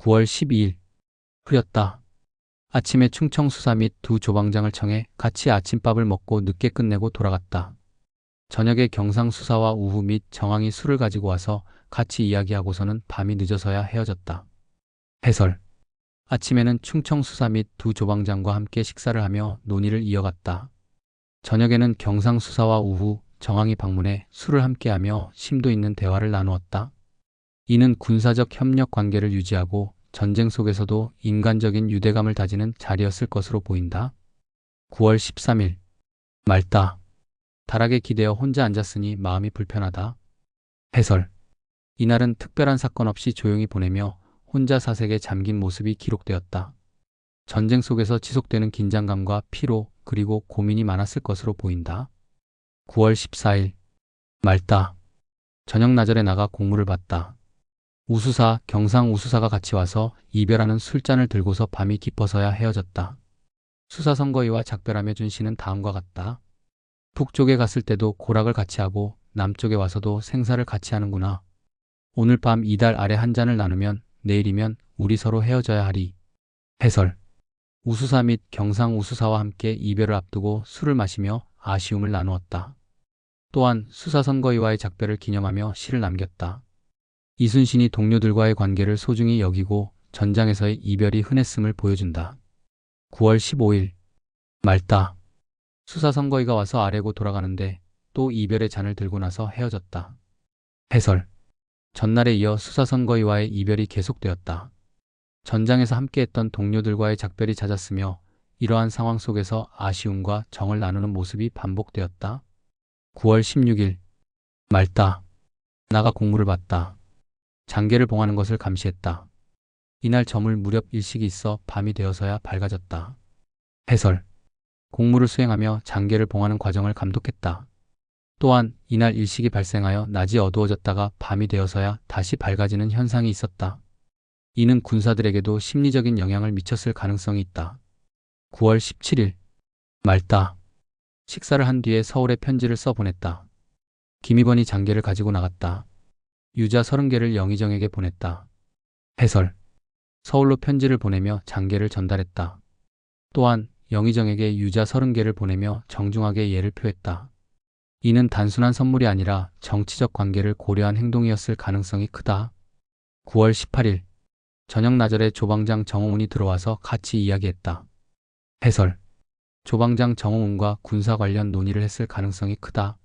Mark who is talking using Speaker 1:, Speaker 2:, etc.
Speaker 1: 9월 12일 흐렸다. 아침에 충청 수사 및 두 조방장을 청해 같이 아침밥을 먹고 늦게 끝내고 돌아갔다. 저녁에 경상 수사와 우후 및 정황이 술을 가지고 와서 같이 이야기하고서는 밤이 늦어서야 헤어졌다. 해설 아침에는 충청 수사 및 두 조방장과 함께 식사를 하며 논의를 이어갔다. 저녁에는 경상 수사와 우후 정황이 방문해 술을 함께하며 심도 있는 대화를 나누었다. 이는 군사적 협력 관계를 유지하고 전쟁 속에서도 인간적인 유대감을 다지는 자리였을 것으로 보인다. 9월 13일 맑다. 다락에 기대어 혼자 앉았으니 마음이 불편하다. 해설 이날은 특별한 사건 없이 조용히 보내며 혼자 사색에 잠긴 모습이 기록되었다. 전쟁 속에서 지속되는 긴장감과 피로 그리고 고민이 많았을 것으로 보인다. 9월 14일 맑다. 저녁 나절에 나가 공무를 봤다. 우수사, 경상 우수사가 같이 와서 이별하는 술잔을 들고서 밤이 깊어서야 헤어졌다. 수사선거위와 작별하며 준 씨는 다음과 같다. 북쪽에 갔을 때도 고락을 같이 하고 남쪽에 와서도 생사를 같이 하는구나. 오늘 밤 이달 아래 한 잔을 나누면 내일이면 우리 서로 헤어져야 하리. 해설 우수사 및 경상 우수사와 함께 이별을 앞두고 술을 마시며 아쉬움을 나누었다. 또한 수사선거위와의 작별을 기념하며 시를 남겼다. 이순신이 동료들과의 관계를 소중히 여기고 전장에서의 이별이 흔했음을 보여준다. 9월 15일 맑다. 수사선거위가 와서 아래고 돌아가는데 또 이별의 잔을 들고 나서 헤어졌다. 해설 전날에 이어 수사선거위와의 이별이 계속되었다. 전장에서 함께했던 동료들과의 작별이 잦았으며 이러한 상황 속에서 아쉬움과 정을 나누는 모습이 반복되었다. 9월 16일 맑다. 나가 공무를 봤다. 장계를 봉하는 것을 감시했다. 이날 저물 무렵 일식이 있어 밤이 되어서야 밝아졌다. 해설 공무를 수행하며 장계를 봉하는 과정을 감독했다. 또한 이날 일식이 발생하여 낮이 어두워졌다가 밤이 되어서야 다시 밝아지는 현상이 있었다. 이는 군사들에게도 심리적인 영향을 미쳤을 가능성이 있다. 9월 17일 맑다. 식사를 한 뒤에 서울에 편지를 써 보냈다. 김희번이 장계를 가지고 나갔다. 유자 30개를 영의정에게 보냈다. 해설 서울로 편지를 보내며 장계를 전달했다. 또한 영의정에게 유자 30개를 보내며 정중하게 예를 표했다. 이는 단순한 선물이 아니라 정치적 관계를 고려한 행동이었을 가능성이 크다. 9월 18일 저녁 나절에 조방장 정홍운이 들어와서 같이 이야기했다. 해설 조방장 정홍운과 군사 관련 논의를 했을 가능성이 크다.